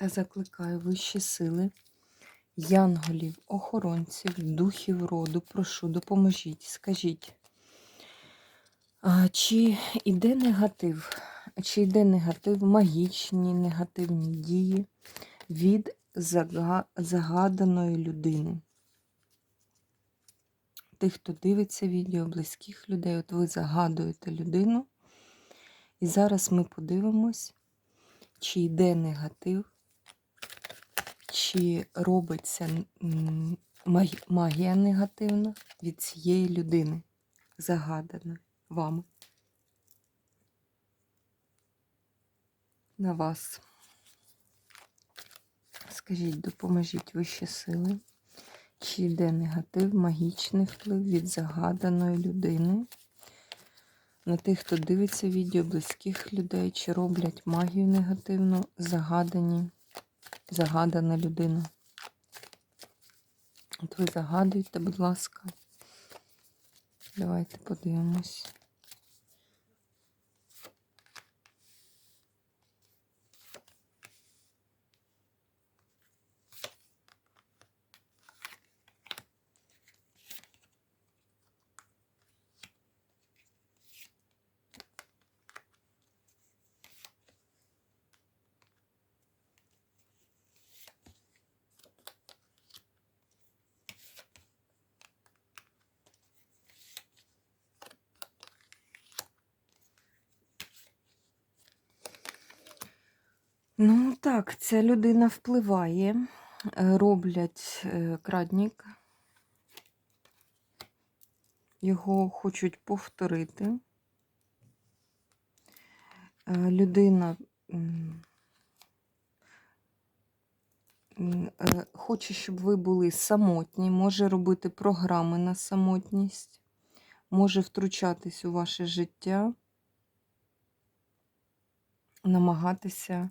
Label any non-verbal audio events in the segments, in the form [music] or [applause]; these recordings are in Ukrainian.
Та закликаю вищі сили, янголів, охоронців, духів роду, прошу, допоможіть, скажіть, чи йде негатив, чи йде негатив, магічні негативні дії від загаданої людини? Тих, хто дивиться відео, близьких людей, от ви загадуєте людину. І зараз ми подивимось, чи йде негатив, чи робиться магія негативна від цієї людини, загадана вами. На вас. Скажіть, допоможіть вищі сили, чи йде негатив, магічний вплив від загаданої людини. На тих, хто дивиться відео близьких людей, чи роблять магію негативну, загадані, загадана людина. От ви загадуйте, будь ласка. Давайте подивимось. Ну так, ця людина впливає, е, роблять е, крадник. Його хочуть повторити. Е, Людина хоче, щоб ви були самотні, може робити програми на самотність, може втручатись у ваше життя, намагатися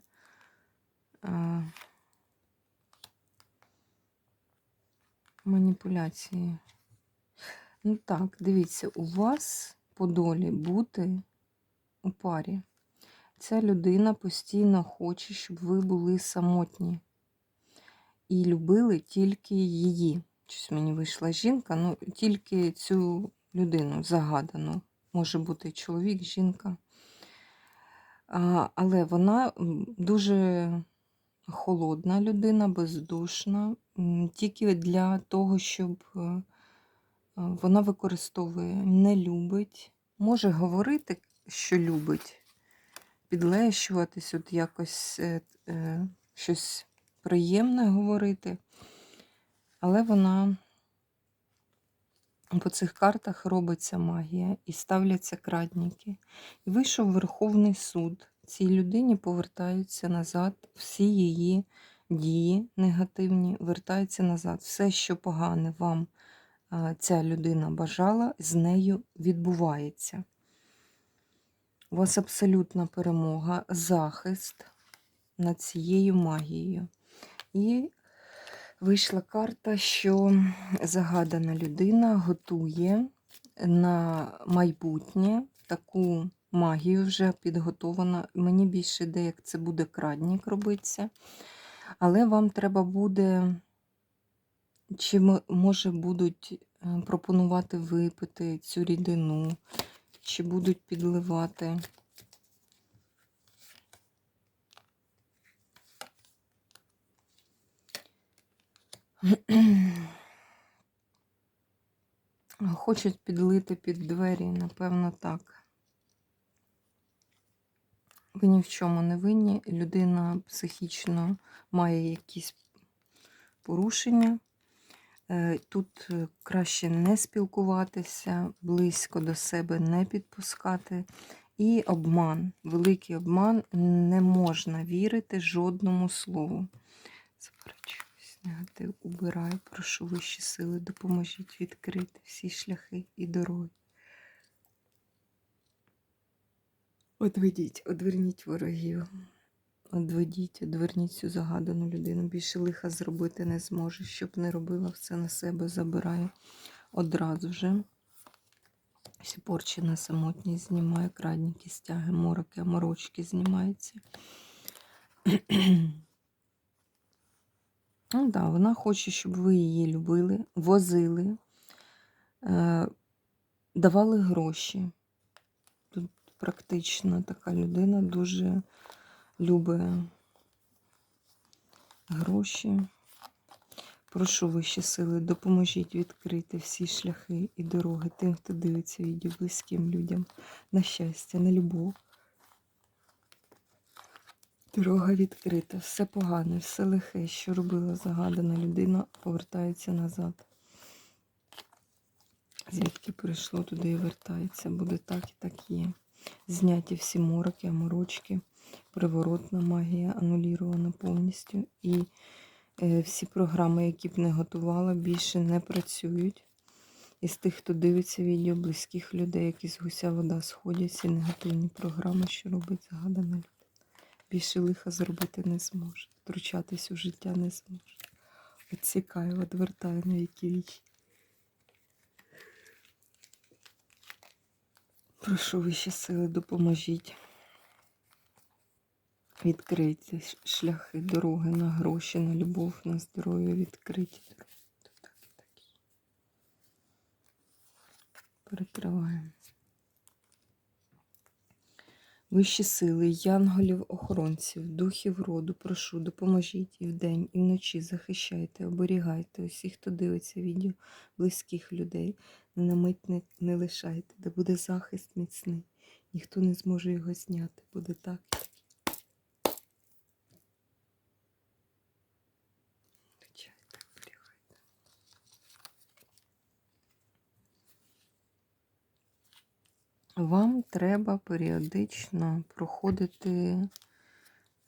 маніпуляції. Ну так, дивіться, у вас по долі бути у парі. Ця людина постійно хоче, щоб ви були самотні і любили тільки її. Щось мені вийшла жінка, ну тільки цю людину загадану. Може бути чоловік, жінка. А, але вона дуже холодна людина, бездушна, тільки для того, щоб е, е, вона використовує, не любить, може говорити, що любить, підлещуватись, от якось е, щось приємне говорити. Але вона по цих картах робиться магія і ставляться крадники. І вийшов Верховний суд. Цій людині повертаються назад всі її дії негативні, вертаються назад. Все, що погане вам ця людина бажала, з нею відбувається. У вас абсолютна перемога, захист над цією магією. І вийшла карта, що загадана людина готує на майбутнє таку магію вже підготована. Мені більше йде, як це буде крадник робитися. Але вам треба буде, чи може будуть е, пропонувати випити цю рідину, чи будуть підливати. Хочуть підлити під двері, напевно, так. Ви ні в чому не винні. Людина психічно має якісь порушення. Е, Тут е, краще не спілкуватися, близько до себе не підпускати І обман, великий обман, не можна вірити жодному слову. Заперечуюсь, негатив убираю, прошу вищі сили, допоможіть відкрити всі шляхи і дороги. Одведіть, одверніть ворогів. Одведіть, одверніть цю загадану людину. Більше лиха зробити не зможе. Щоб не робила все на себе, забираю одразу вже. Всі порчі самотність знімаю, крадніки, стяги, мороки, морочки знімаються. [clears throat] Ну, да, вона хоче, щоб ви її любили, возили, е, давали гроші. Тут практично така людина дуже любить гроші. Прошу вищі сили, допоможіть відкрити всі шляхи і дороги тим, хто дивиться відео близьким людям на щастя, на любов. Дорога відкрита, все погане, все лихе, що робила загадана людина, повертається назад. Звідки прийшло, туди і вертається. Буде так і так є. Зняті всі мороки, аморочки, приворотна магія анулірована повністю. І е, всі програми, які б не готувала, більше не працюють. Із тих, хто дивиться відео близьких людей, які з гуся вода сходять, ці негативні програми, що робить загадана людина. Більше лиха зробити не зможе. Втручатись у життя не зможе. Відсікає, відвертає на які річ. Прошу вищі сили, допоможіть. Відкрийте шляхи, дороги на гроші, на любов, на здоров'я, відкриті. Перекриваємо. Вищі сили, янголів, охоронців, духів роду, прошу, допоможіть і вдень, і вночі захищайте, оберігайте усіх, хто дивиться відео близьких людей. На мить не, не лишайте, де буде захист міцний. Ніхто не зможе його зняти. Буде так. Вам треба періодично проходити,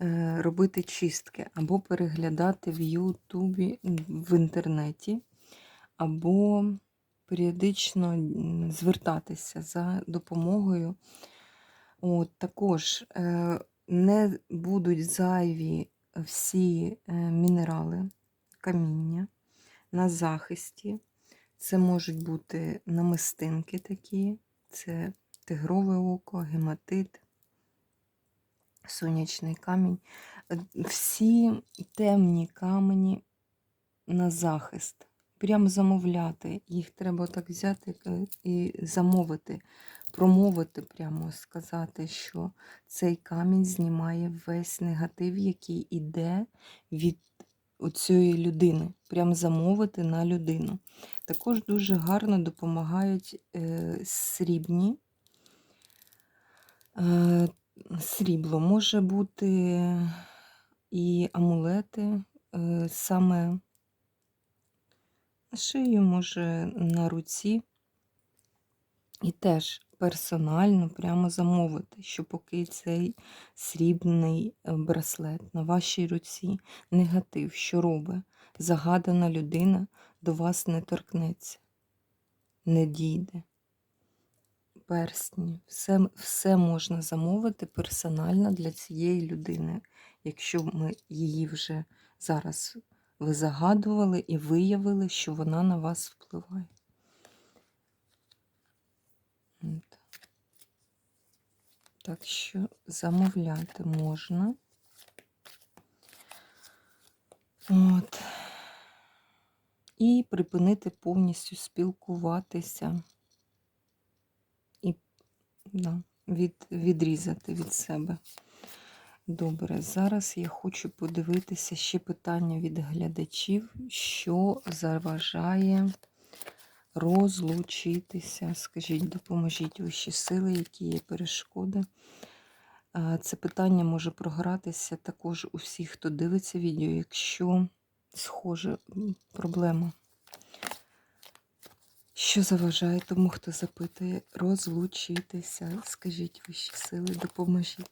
е, робити чистки або переглядати в Ютубі, в інтернеті, або періодично звертатися за допомогою. От, також е, не будуть зайві всі е, мінерали, каміння на захисті. Це можуть бути намистинки такі, це тигрове око, гематит, сонячний камінь. Всі темні камені на захист. Прямо замовляти. Їх треба так взяти е, і замовити, промовити, прямо сказати, що цей камінь знімає весь негатив, який іде від цієї людини. Прямо замовити на людину. Також дуже гарно допомагають е, срібні. Е, Срібло може бути і амулети, е, саме шию, може на руці. І теж персонально прямо замовити, що поки цей срібний е, браслет на вашій руці, негатив, що робить, загадана людина до вас не торкнеться, не дійде. Персні, все, все можна замовити персонально для цієї людини, якщо ми її вже зараз ви загадували і виявили, що вона на вас впливає. Так що замовляти можна. От. І припинити повністю спілкуватися да, від, відрізати від себе. Добре, зараз я хочу подивитися ще питання від глядачів, що заважає розлучитися. Скажіть, допоможіть вищі сили, які є перешкоди. Це питання може програтися також у всіх, хто дивиться відео, якщо схоже проблема. Що заважає тому, хто запитує, розлучитися? Скажіть вищі сили, допоможіть.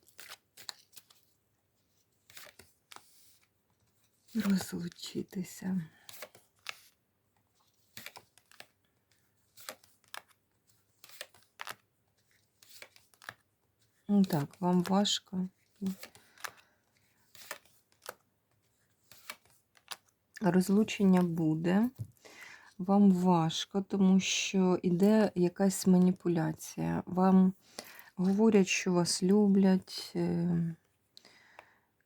Розлучитися. Ну Так, вам важко. Розлучення буде. Вам важко, тому що іде якась маніпуляція. Вам говорять, що вас люблять, е,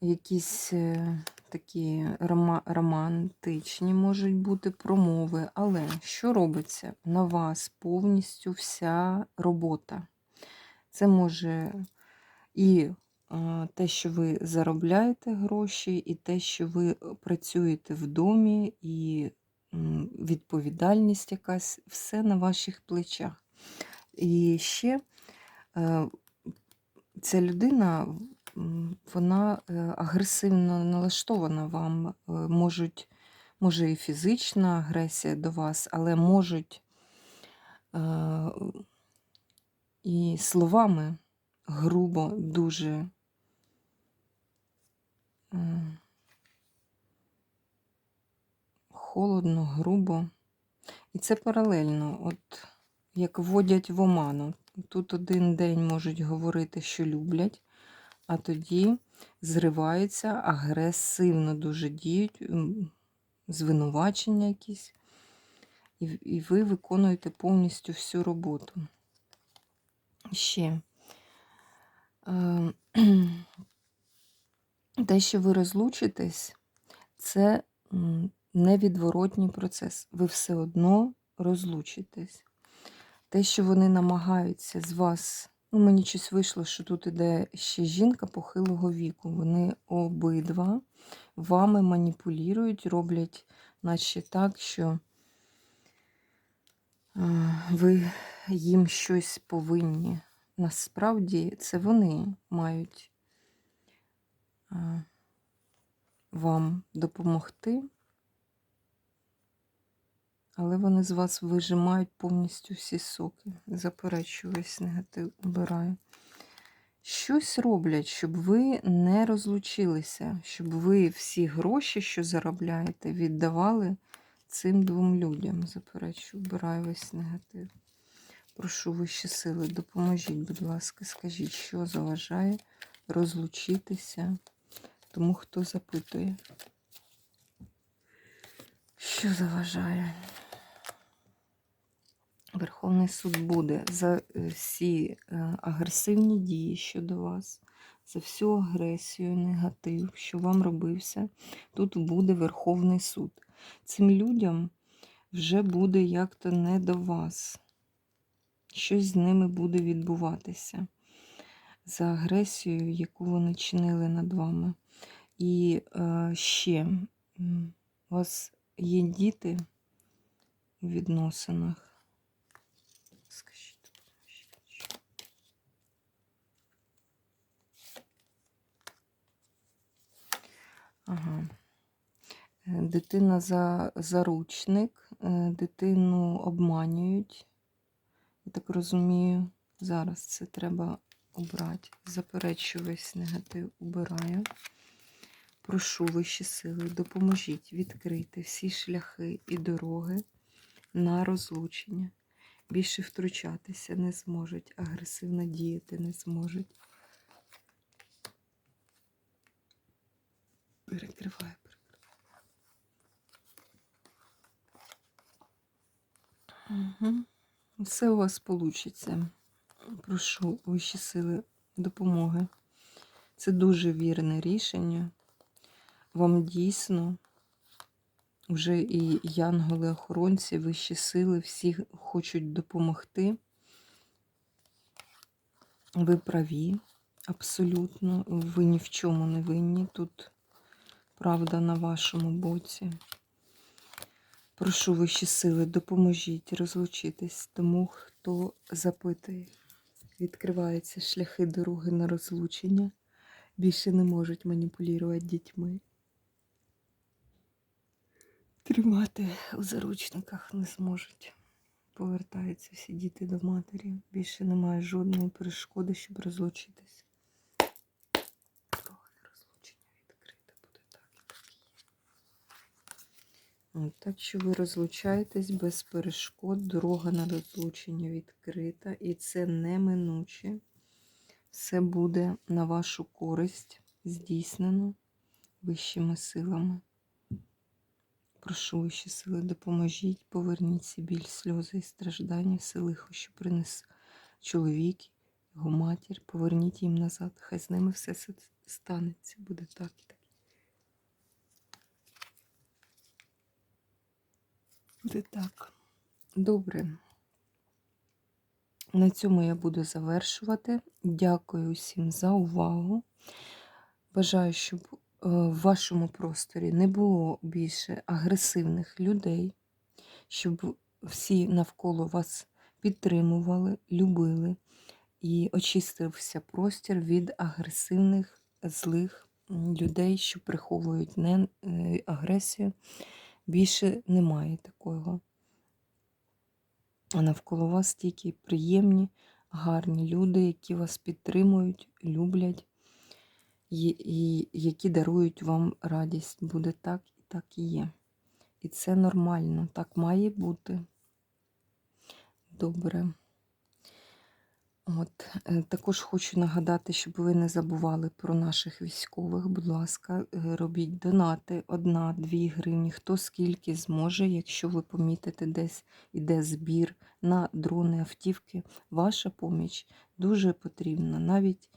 якісь е, такі романтичні можуть бути промови. Але що робиться? На вас повністю вся робота. Це може і е, те, що ви заробляєте гроші, і те, що ви працюєте в домі, і відповідальність якась, все на ваших плечах. І ще е, ця людина, вона е, агресивно налаштована вам, е, можуть, може і фізична агресія до вас, але можуть і словами грубо, дуже холодно, грубо. І це паралельно, от як вводять в оману. Тут один день можуть говорити, що люблять, а тоді зриваються, агресивно дуже діють, звинувачення якісь, і, і ви виконуєте повністю всю роботу. Ще. Е, [clears throat] Те, що ви розлучитесь, це невідворотній процес. Ви все одно розлучитесь. Те, що вони намагаються з вас, ну мені щось вийшло, що тут іде ще жінка похилого віку. Вони обидва вами маніпулюють, роблять, наче так, що е, ви їм щось повинні. Насправді це вони мають е, вам допомогти, але вони з вас вижимають повністю всі соки. Заперечую весь негатив, убираю. Щось роблять, щоб ви не розлучилися, щоб ви всі гроші, що заробляєте, віддавали цим двом людям. Заперечую, убираю весь негатив. Прошу вищі сили, допоможіть, будь ласка, скажіть, що заважає розлучитися тому, хто запитує. Що заважає? Верховний суд буде за е, всі е, агресивні дії щодо вас, за всю агресію, негатив, що вам робився. Тут буде Верховний суд. Цим людям вже буде як-то не до вас. Щось з ними буде відбуватися за агресією, яку вони чинили над вами. І е, ще у вас є діти у відносинах. Скажіть, допоможіть. Ага. Е, Дитина за заручник, е, дитину обманюють. Я так розумію, зараз це треба обрати. Заперечую весь негатив, убираю. Прошу вищі сили, допоможіть відкрити всі шляхи і дороги на розлучення. Більше втручатися не зможуть, агресивно діяти не зможуть. Перекриваю, перекриваю. Угу. Все у вас вийде. Прошу вищі сили допомоги. Це дуже вірне рішення. Вам дійсно вже і янголи-охоронці, вищі сили, всі хочуть допомогти. Ви праві, абсолютно. Ви ні в чому не винні. Тут правда на вашому боці. Прошу вищі сили, допоможіть розлучитись тому, хто запитує. Відкриваються шляхи дороги на розлучення. Більше не можуть маніпулювати дітьми. Тримати у заручниках не зможуть. повертаються всі діти до матері. Більше немає жодної перешкоди, щоб розлучитись. Дорога на розлучення відкрита буде так і так і є. Так що ви розлучаєтесь без перешкод, дорога на розлучення відкрита, і це неминуче. Все буде на вашу користь здійснено вищими силами. Прошу вищі сили, допоможіть, поверніть ці біль, сльози і страждання, все лихо, що принес чоловік, його матір, поверніть їм назад. Хай з ними все станеться, буде так і так. Буде так. Добре. На цьому я буду завершувати. Дякую всім за увагу. Бажаю, щоб е, в вашому просторі не було більше агресивних людей, щоб всі навколо вас підтримували, любили і очистився простір від агресивних, злих людей, що приховують е, агресію. Більше немає такого. А навколо вас тільки приємні, гарні люди, які вас підтримують, люблять і, і які дарують вам радість. Буде так і так і є. І це нормально, так має бути. Добре. От, е, також хочу нагадати, щоб ви не забували про наших військових. Будь ласка, е, робіть донати 1-2 гривні, хто скільки зможе, якщо ви помітите, десь іде збір на дрони, автівки. Ваша поміч дуже потрібна. Навіть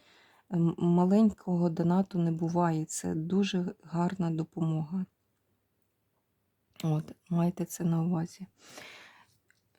ем, маленького донату не буває. Це дуже гарна допомога. От, майте це на увазі.